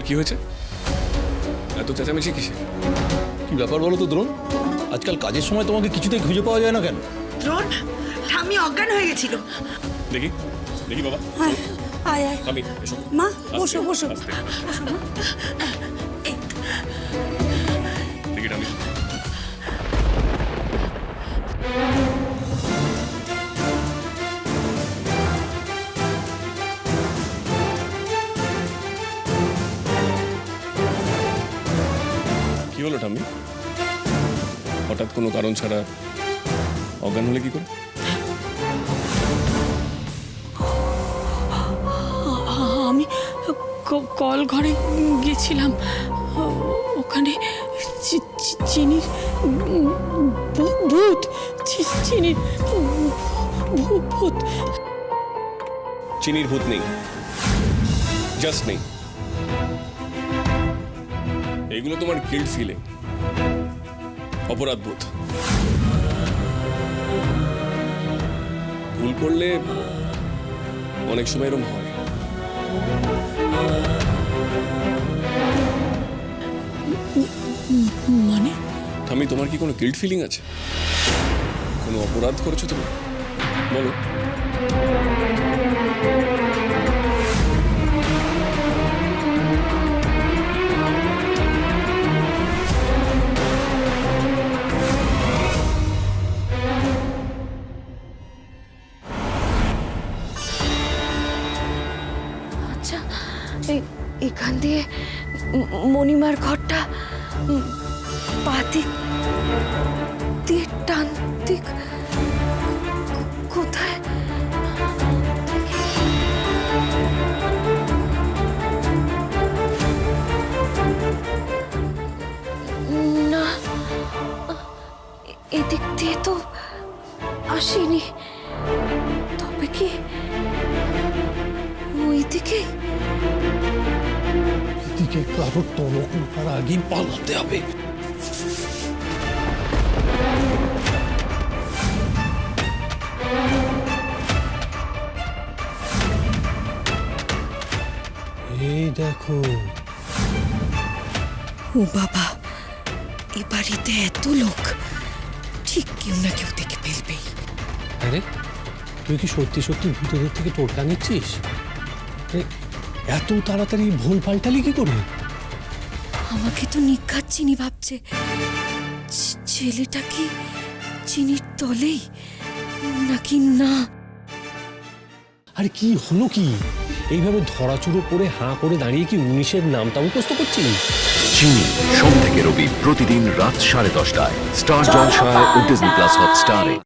কি হয়েছে? এত চেঁচামেচি কিসে কি ব্যাপার বলো তো দ্রোণ? আজকাল কাজের সময় তোমাকে কিছুতেই খুঁজে পাওয়া যায় না কেন? দ্রোণ আমি অজ্ঞান হয়ে গেছিল। দেখি দেখি বাবা। আয় আয় আয়। আমি এসো। মা বসো বসো। বসো মা। দেখি আমি হলো ঠাম্মি? হঠাৎ কোনো কারণ ছাড়া অজ্ঞান হলে কি করে? আমি কল ঘরে গেছিলাম। ওখানে চিনির ভূত চিনির ভূত। চিনির ভূত নেই। জাস্ট নেই। এইগুলো তোমার গিল্ড ফিলিং অপরাধ বোধ ভুল করলে অনেক সময় এরম হয়। মানে? আমি তোমার কি কোনো গিল্ড ফিলিং আছে? কোনো অপরাধ করেছ তুমি? বলো। আচ্ছা এখান দিয়ে মণিমার ঘরটা পাতিক দিয়ে টান্তিক কোথায়? না, এদিক দিয়ে তো আসেনি, তবে কি ওইদিকে দিকে কারোর টনক মারার আগেই পালাতে হবে। এই দেখো। ও বাবা এ বাড়িতে এত লোক। ঠিক কেউ না কেউ দেখে ফেলবেই। আরে তুই কি সত্যি সত্যি ভূতদের থেকে টোটকা নিচ্ছিস? এত তাড়াতাড়ি ভুল পাল্টালি কি করে? আমাকে তো নিঘাত চিনি ভাবছে। ছেলেটা কি চিনির তলেই নাকি না? আরে কি হলো কি? এইভাবে ধরাচুরো করে হাঁ করে দাঁড়িয়ে কি উনিশের নামটা মুখস্থ করছিস? চিনি সোম থেকে রবি প্রতিদিন রাত সাড়ে দশটায়। স্টার জলসায় ও ডিজনি প্লাস হটস্টারে